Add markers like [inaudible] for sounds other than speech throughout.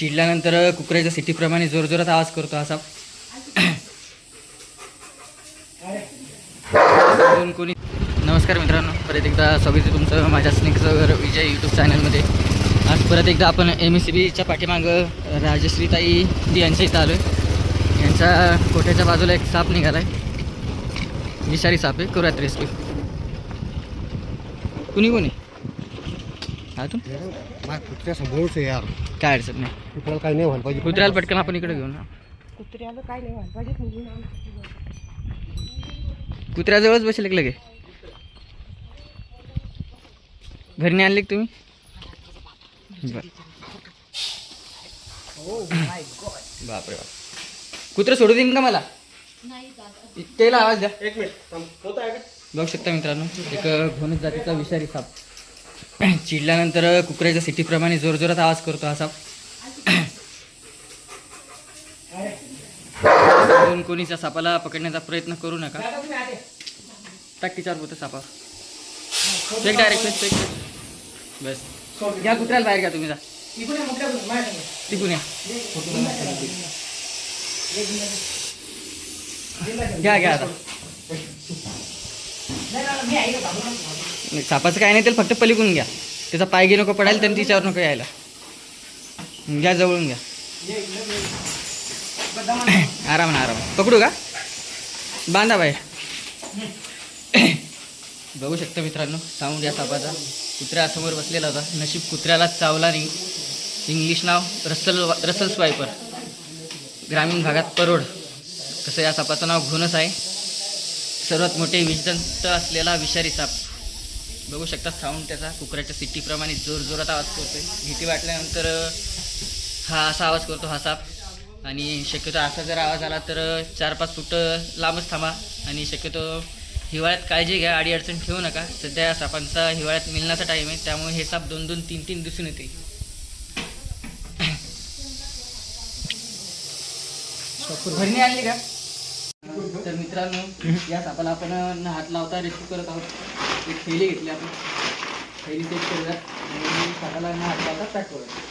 चिडल्यानंतर कुकऱ्याच्या सिटीप्रमाणे जोरजोरात आवाज करतो असा. कोणी नमस्कार मित्रांनो परत एकदा स्वागत आहे तुमचं माझ्या स्नेक्सवर विजय यूट्यूब चॅनलमध्ये आज परत एकदा आपण एम एस सी बीच्या पाठीमागं राजश्रीताई ती यांच्या इथं आलो आहे यांच्या कोठ्याच्या बाजूला एक साप निघाला आहे विषारी साप आहे करूयात रेस्क्यू. कुणी कोणी? हा कुत्र्या समोरच आहे यार. काय अडचण नाही. कुत्र्याला काही नाही व्हायला पाहिजे. कुत्र्याला पटकन आपण इकडे घेऊन ना कुत्र्याला काय नाही व्हायला पाहिजे कुत्र्याजवळच बसेल एक लगे? घरी नाही आणले का तुम्ही? बर. बापरे बाप. कुत्र सोडू देईन का मला? त्याला आवाज द्या. एक मिनिट थांब. होत आहे का? बघू शकता मित्रांनो एक घोणस जातीचा विषारी साप. [coughs] चिडल्यानंतर कुकऱ्याच्या सिटीप्रमाणे जोरजोरात आवाज करतो हा साप [coughs] कोणीच्या सापाला पकडण्याचा प्रयत्न करू नका. टाक तिच्यावर होतं सापा. फेक डायरेक्ट फेक बस. घ्या कुत्र्याला बाहेर घ्या तुम्ही जा. तिकून या. घ्या घ्या आता. सापाचं काय नाही त्याला फक्त पलीकडून घ्या. त्याचा पायगी नको पडायला तर तिच्यावर नको यायला. घ्या जवळून घ्या. आराम आराम. पकडू का? बांधा बाहेर. बघू शकता मित्रांनो सांगून घ्या सापाचा. कुत्र्या समोर बसलेला होता. नशीब कुत्र्याला चावला नाही. इंग्लिश नाव रसल रसल स्वायपर ग्रामीण भागात परोड. तसं या सापाचं नाव घोणस आहे. सर्वात मोठे विषजंत असलेला विषारी साप. बघू शकता साऊंड त्याचा कुकराच्या सिटीप्रमाणे जोर जोरात आवाज करतोय. भीती वाटल्यानंतर हा असा आवाज करतो हा साप. आणि शक्यतो असा जर आवाज आला तर चार पाच फूट लांबच थांबा. आणि शक्यतो हिवाळ्यात काळजी घ्या आडी अडचण ठेवू नका. सध्या सापांचा हिवाळ्यात मिळण्याचा टाईम आहे त्यामुळे हे साप दोन दोन तीन तीन दिसून येते. [coughs] भरणी आणली का? मित्रांनो या सापाला आपण न हात लावता रेस्क्यू करत आहोत. एक थैली घेतली आपण. थैली सेट करूया आणि सापाला न हात लावता पॅक करूया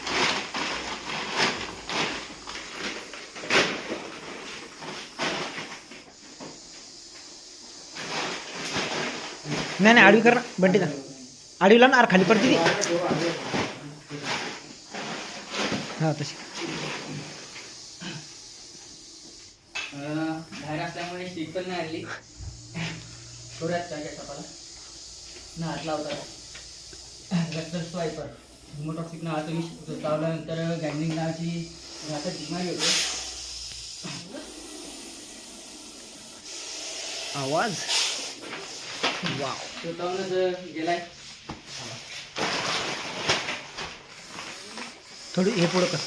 नाही नाही आडवी कर ना बंटी आडवीला ना अरे खाली पडते ती. हा तशी अं, बाहेर असल्यामुळे शीट पण नाही आणली करूयात त्या सापाला न हात लावता गस्टर स्वायपर हिमोटॉक्सिक नावाचं विष जो चावल्यानंतर गॅंग्रिंग नावाची घातक बिमारी होते. आवाज? वाव. स्वतःहूनच गेलाय. थोडी हे पुढं कर.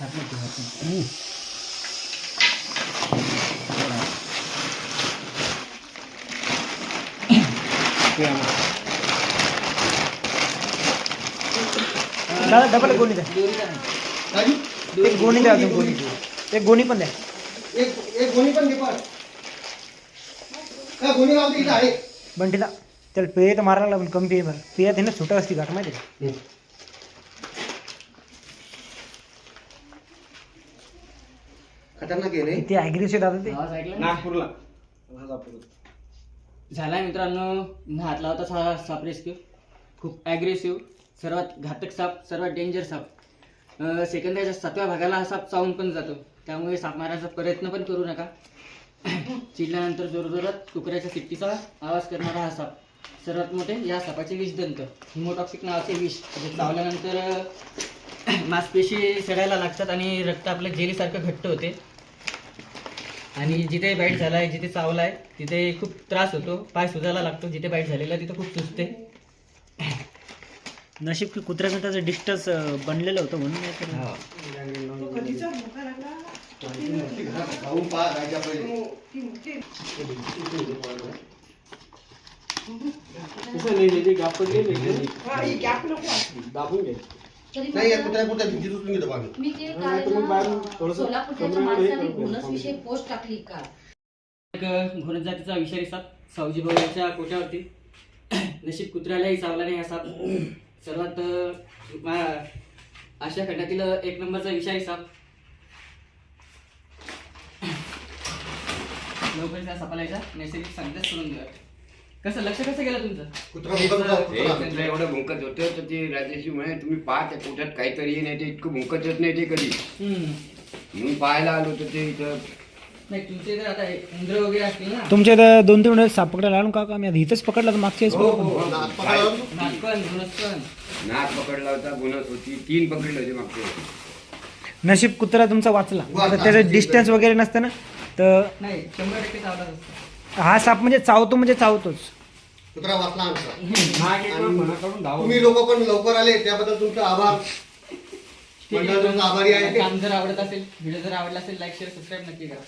हात नको, हात नको. दादा डबल गोणी द्या. एक गोणी द्या अजून गोणी एक गोणी पण द्या. एक एक गोणी पण घे पण. काय गोणी लावते इथं आहे? बंटीला त्याला पेय तर मारायला पण कमी पेय बरं. पेयात आहे ना सुटं असते गाठ माहिती का? खतरनाक आहे रे. किती ॲग्रेसिव्ह दादा ते? नागपूरला. झाला आहे मित्रांनो हात लावताच हा साप रेस्क्यू खूप ॲग्रेसिव्ह सर्वात घातक साप सर्वात डेंजर साप. सेकंदाच्या सातव्या भागाला हा साप चावून पण जातो. त्यामुळे साप मारायचा प्रयत्न पण करू नका. [clears throat] चिडल्यानंतर जोरजोरात कुकऱ्याच्या सिट्टीचा आवाज करणारा हा साप. सर्वात मोठे या सापाचे विषदंत हिमोटॉक्सिक नावाचे विष. जे चावल्यानंतर [clears throat] मांसपेशी सडायला लागतात आणि रक्त आपलं जेलीसारखं घट्ट होते. आणि जिथे बाईट झालाय जिथे चावलाय तिथे खूप त्रास होतो. पाय सुजायला लागतो. जिथे बाईट झालेला तिथे खूप सुचते नशीब की कुत्र्याचं त्याचं डिस्टन्स बनलेलं होतं म्हणून नाही तर पहिले नाही या कुत्र्या कुत्र्या भिंतीत उचलून घेतो मी ते काल सोलापूरच्या माणसाने बोनस विषयी पोस्ट टाकली काल एक जातीचा विषारी साप सावजी भाऊच्या कोट्यावरती नशीब कुत्र्यालाही चावला नाही हा साप सर्वात अं, मा- आशिया खंडातील एक नंबरचा विषारी साप लवकर त्या सापाला याच्या नैसर्गिक सांगताच करून द्या कसं लक्ष कसं गेलं तुमचं कुत्रा भुंकत होता, ते कुत्रा. कुत्रा एवढं भुंकत होतं तर ते राजेशी म्हणे तुम्ही पाहा त्या पोटात काहीतरी नाही ते इतकं भुंकत येत नाही ते कधी हम्म. म्हणून पाहायला आलो तर ते इथं नाही तुमचे तर आता उंदर वगैरे असतील ना तुमच्या इथं दोन तीन वेळेस साप पकडायला आलो का मी आता इथंच पकडला तर मागच्या वेळेस हो. हो नाक हो. नागपण नाक पकडला होता गुणत होती तीन पकडले होते मागच्या. नशीब कुत्रा तुमचा वाचला वाचला. आता त्याचं डिस्टन्स वगैरे नसतं ना तर नाही शंभर टक्के चावलाच असतो हा साप म्हणजे चावतो म्हणजे चावतोच. कुत्रा वाचला आमचा. तुम्ही लोक पण लवकर आले त्याबद्दल तुमचे आभार. ठीक मंडळ तुमचा आभारी आहे आहे. काम जर आवडत असेल व्हिडिओ जर आवडला असेल लाईक शेअर सबस्क्राईब नक्की करा.